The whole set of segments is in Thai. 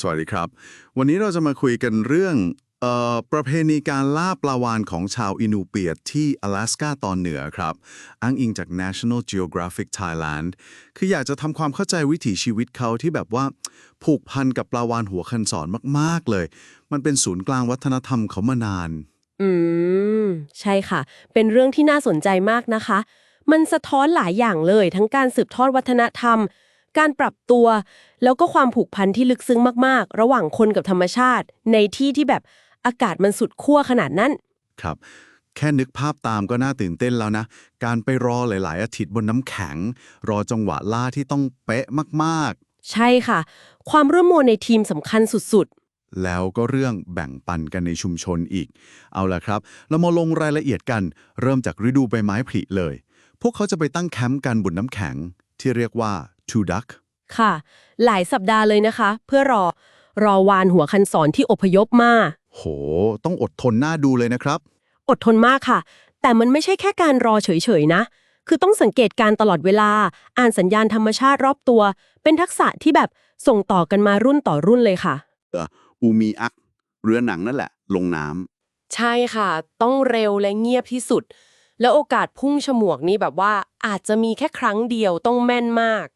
สวัสดีครับ วันนี้เราจะมาคุยกันเรื่องเอ่อประเพณีการล่าปลาวาฬของชาวอินูเปียดที่阿拉斯กาตอนเหนือครับ อ้างอิงจาก National Geographic Thailand คืออยากจะทำความเข้าใจวิถีชีวิตเขาที่แบบว่า ผูกพันกับปลาวาฬหัวคันศรมาก ๆ เลย มันเป็นศูนย์กลางวัฒนธรรมเขามานาน อืม ใช่ค่ะ เป็นเรื่องที่น่าสนใจมากนะคะ มันสะท้อนหลายอย่างเลย ทั้งการสืบทอดวัฒนธรรม การปรับตัว แล้วก็ความผูกพันที่ลึกซึ้งมากๆ ระหว่างคนกับธรรมชาติ ในที่ที่แบบอากาศมันสุดขั้วขนาดนั้น ครับ แค่นึกภาพตามก็น่าตื่นเต้นแล้วนะ การไปรอหลาย ๆ อาทิตย์บนน้ำแข็ง รอจังหวะล่าที่ต้องเป๊ะมากใช่ค่ะ ความร่วมมือในทีมสำคัญสุด ๆแล้วก็เรื่องแบ่งปันกันในชุมชนอีก เอาละครับ เรามาลงรายละเอียดกัน เริ่มจากฤดูใบไม้ผลิเลย พวกเขาจะไปตั้งแคมป์กันบนน้ำแข็ง ที่เรียกว่า two duck ๆค่ะ หลายสัปดาห์เลยนะคะ เพื่อรอ รอวานหัวคันศรที่อพยพมา โห ต้องอดทนหน้าดูเลยนะครับ อดทนมากค่ะ แต่มันไม่ใช่แค่การรอเฉยๆนะ คือต้องสังเกตการณ์ตลอดเวลา อ่านสัญญาณธรรมชาติรอบตัว เป็นทักษะที่แบบส่งต่อกันมารุ่นต่อรุ่นเลยค่ะ อูมีอัก เรือหนังนั่นแหละ ลงน้ำ ใช่ค่ะ ต้องเร็วและเงียบที่สุด แล้วโอกาสพุ่งฉมวกนี่แบบว่าอาจจะมีแค่ครั้งเดียวต้องแม่นมาก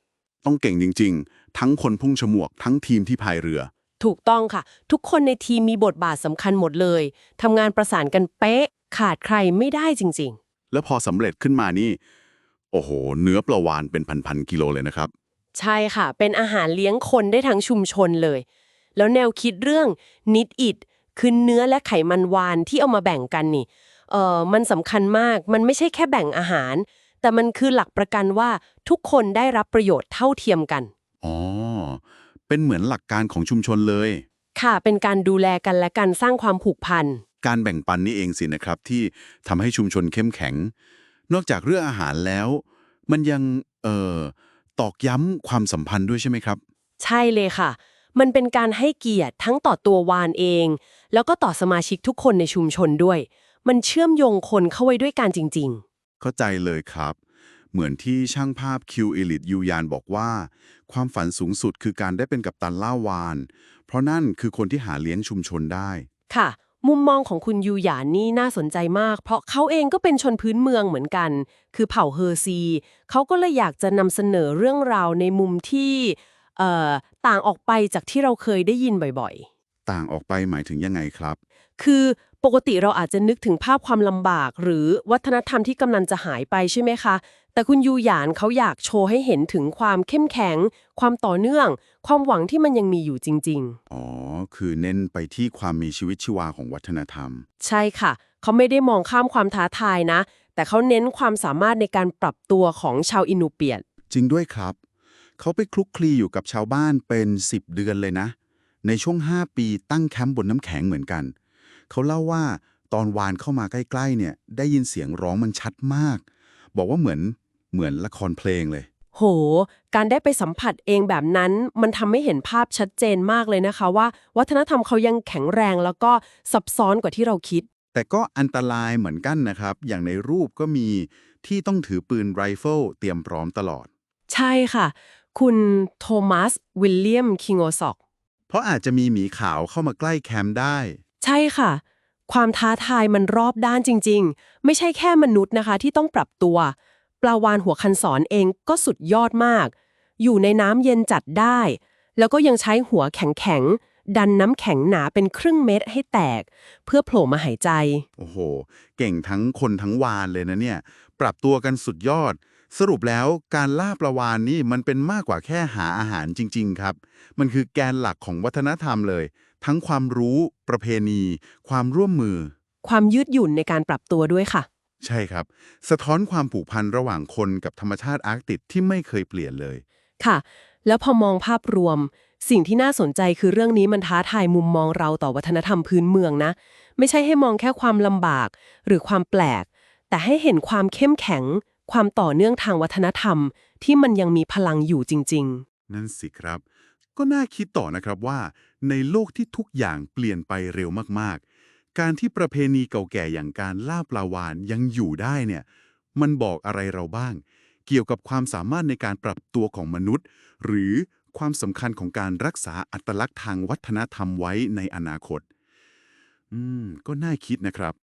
ต้องเก่งจริง ๆ ทั้งคนพุ่งฉมวกทั้งทีมที่พายเรือ ถูกต้องค่ะ ทุกคนในทีมมีบทบาทสำคัญหมดเลยทำงานประสานกันเป๊ะ ขาดใครไม่ได้จริง ๆ แล้วพอสำเร็จขึ้นมานี่ โอ้โห เนื้อปลาวานเป็นพันๆกิโลเลยนะครับ ใช่ค่ะ เป็นอาหารเลี้ยงคนได้ทั้งชุมชนเลย แล้วแนวคิดเรื่องนิดอิดคือเนื้อและไขมันวานที่เอามาแบ่งกันนี่เออมันสำคัญมาก มันไม่ใช่แค่แบ่งอาหาร แต่มันคือหลักประกันว่าทุกคนได้รับประโยชน์เท่าเทียมกัน อ๋อ เป็นเหมือนหลักการของชุมชนเลย ค่ะ เป็นการดูแลกันและการสร้างความผูกพัน การแบ่งปันนี่เองสินะครับ ที่ทำให้ชุมชนเข้มแข็ง นอกจากเรื่องอาหารแล้ว มันยัง เอ่อ ตอกย้ำความสัมพันธ์ด้วยใช่ไหมครับ ใช่เลยค่ะ มันเป็นการให้เกียรติทั้งต่อตัววานเอง แล้วก็ต่อสมาชิกทุกคนในชุมชนด้วย มันเชื่อมโยงคนเข้าไว้ด้วยกันจริง ๆ เข้าใจเลยครับ เหมือนที่ช่างภาพคิวเอลิตยูยานบอกว่า ความฝันสูงสุดคือการได้เป็นกัปตันล่าวาน เพราะนั่นคือคนที่หาเลี้ยงชุมชนได้ ค่ะ มุมมองของคุณยูหยานนี่น่าสนใจมาก เพราะเขาเองก็เป็นชนพื้นเมืองเหมือนกัน คือเผ่าเฮอร์ซี เขาก็เลยอยากจะนำเสนอเรื่องราวในมุมที่เอ่อต่างออกไปจากที่เราเคยได้ยินบ่อยต่างออกไปหมายถึงยังไงครับๆคือ ปกติเราอาจจะนึกถึงภาพความลำบาก หรือวัฒนธรรมที่กำลังจะหายไปใช่ไหมคะ แต่คุณยูหยานเขาอยากโชว์ให้เห็นถึงความเข้มแข็ง ความต่อเนื่อง ความหวังที่มันยังมีอยู่จริง ๆ อ๋อ คือเน้นไปที่ความมีชีวิตชีวาของวัฒนธรรม ใช่ค่ะ เขาไม่ได้มองข้ามความท้าทายนะ แต่เขาเน้นความสามารถในการปรับตัวของชาวอินูเปียดจริงด้วยครับ เขาไปคลุกคลีอยู่กับชาวบ้านเป็น 10 เดือนเลยนะ ในช่วง 5 ปีตั้งแคมป์บนน้ำแข็งเหมือนกัน เขาเล่าว่าตอนวานเข้ามาใกล้ๆเนี่ย ได้ยินเสียงร้องมันชัดมาก บอกว่าเหมือนเหมือนละครเพลงเลย โห การได้ไปสัมผัสเองแบบนั้น มันทำให้เห็นภาพชัดเจนมากเลยนะคะ ว่าวัฒนธรรมเขายังแข็งแรงแล้วก็ซับซ้อนกว่าที่เราคิด แต่ก็อันตรายเหมือนกันนะครับ อย่างในรูปก็มีที่ต้องถือปืนไรเฟิลเตรียมพร้อมตลอด ใช่ค่ะ คุณโทมัสวิลเลียมคิงโอซอกเพราะอาจจะมีหมีขาวเข้ามาใกล้แคมป์ได้ ใช่ค่ะ ความท้าทายมันรอบด้านจริง ๆ ไม่ใช่แค่มนุษย์นะคะที่ต้องปรับตัว ปลาวานหัวคันศรเองก็สุดยอดมาก อยู่ในน้ำเย็นจัดได้ แล้วก็ยังใช้หัวแข็งๆ ดันน้ำแข็งหนาเป็นครึ่งเม็ดให้แตก เพื่อโผล่มาหายใจ โอ้โห เก่งทั้งคนทั้งวานเลยนะเนี่ย ปรับตัวกันสุดยอด สรุปแล้วการล่าปลาวานนี่มันเป็นมากกว่าแค่หาอาหารจริง ๆ ครับ มันคือแกนหลักของวัฒนธรรมเลย ทั้งความรู้ ประเพณี ความร่วมมือ ความยืดหยุ่นในการปรับตัวด้วยค่ะ ใช่ครับ สะท้อนความผูกพันระหว่างคนกับธรรมชาติอาร์กติกที่ไม่เคยเปลี่ยนเลย ค่ะ แล้วพอมองภาพรวม สิ่งที่น่าสนใจคือเรื่องนี้มันท้าทายมุมมองเราต่อวัฒนธรรมพื้นเมืองนะ ไม่ใช่ให้มองแค่ความลำบาก หรือความแปลก แต่ให้เห็นความเข้มแข็ง ความต่อเนื่องทางวัฒนธรรม ที่มันยังมีพลังอยู่จริงนั่นสิครับ ก็น่าคิดต่อนะครับว่า ในโลกที่ทุกอย่างเปลี่ยนไปเร็วมากๆ การที่ประเพณีเก่าแก่อย่างการล่าปลาวานยังอยู่ได้เนี่ย มันบอกอะไรเราบ้าง เกี่ยวกับความสามารถในการปรับตัวของมนุษย์ หรือความสำคัญของการรักษาอัตลักษณ์ทางวัฒนธรรมไว้ในอนาคต อืม ก็น่าคิดนะครับ